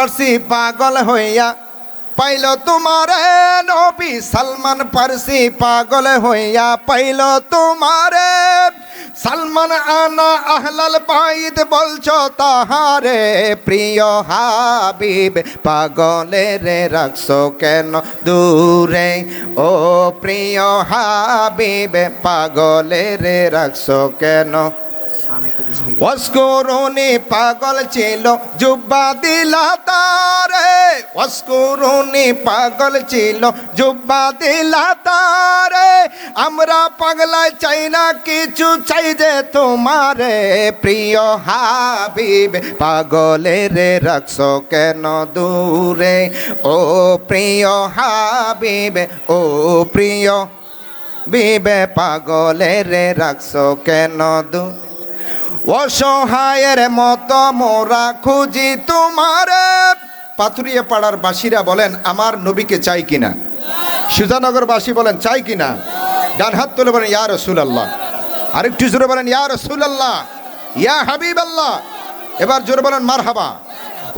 পারসি পাগল হইয়া পাইল তোমারে নবী সালমান পারসি পাগল হইয়া পাইল তোমারে। সালমান আনা আহলাল বাইদ বলছো তাহারে, প্রিয় হাবিব পাগলে রে রাখছো কেন দূরে? ও প্রিয় হাবিব পাগলে রে রাখছো কেন ওয়াস্কুরুনি পাগল ছিল, জুব্বা দিলা তারে। ওয়াস্কুরুনি পাগল ছিল, জুব্বা দিলা তারে। আমরা পাগলায় চাই না, কিছু চাই যে তোমারে। প্রিয় হাবিব পাগলে রে রাখছো কেন দূরে? ও প্রিয় হাবিব, ও প্রিয় বিবে পাগলে রে রাখছো কেন দূর? অসহায়ের মতো মোরা খুঁজি তোমার। পাথুরিয়া পাড়ার বাসীরা বলেন, আমার নবীকে চাই কিনা? সুজানগরবাসী বলেন, চাই কিনা? ডান হাত তুলে বলেন, ইয়া রসুল আল্লাহ আরেকটু জোরে বলেন, ইয়া রসুল আল্লাহ ইয়া হাবিব আল্লাহ এবার জোরে বলেন মার হাবা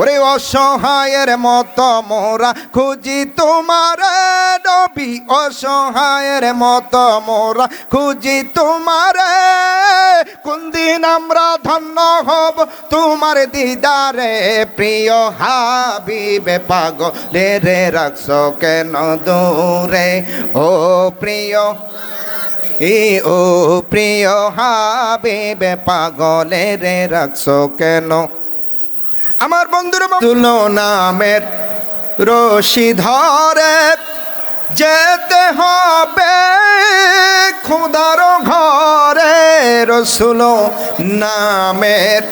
ওরে অসহায়ের মতো মোরা খুঁজি তোমার নবী, অসহায়ের মতো মোরা খুঁজি তোমার। কোন দিন আমরা ধন্য হব তোমার দিদারে, প্রিয় হাবিবে পাগলে রে, রাখছো কেন দূরে? ও প্রিয় ও প্রিয় হাবিবে পাগলে রে, রাখছো কেন আমার বন্ধুর তুলো নামের রশি ধরে, যেতে হবে খুদার ঘরে। রসুল নামের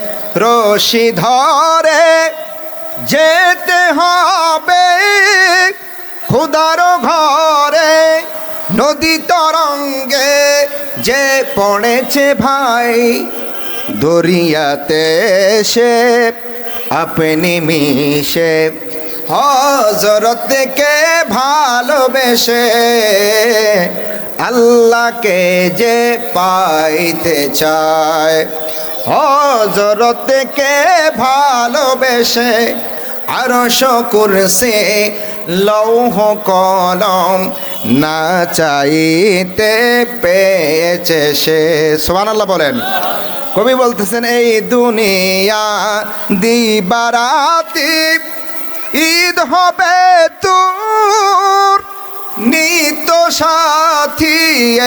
রশি ধরে, যেতে হবে খুদার ঘরে। নদী তরঙ্গে যে পড়েছে ভাই, দরিয়াতে সে আপনি মিশে হজরতকে ভালোবেসে আল্লাহকে যে পাইতে চায়। হজরতকে ভালোবেসে আরও কুরসি লৌহ কলম না চাইতে পেয়েছে সে। সোহান আল্লাহ বলেন। কবি বলতেছেন, এই দুনিয়া দিবারাতি, ঈদ হবে তোর। নিত সাথী,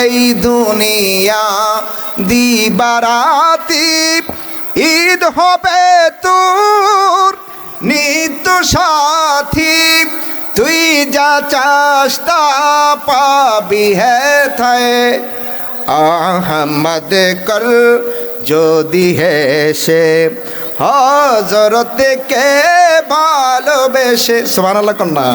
এই দুনিয়া দিবারাতি, ঈদ হবে তোর। নিত সাথী, তুই যা তা পাবি হে থায়। আহমদ কর যদি হেসে হজরতে কে ভালোবেসে সোমান কন্যা।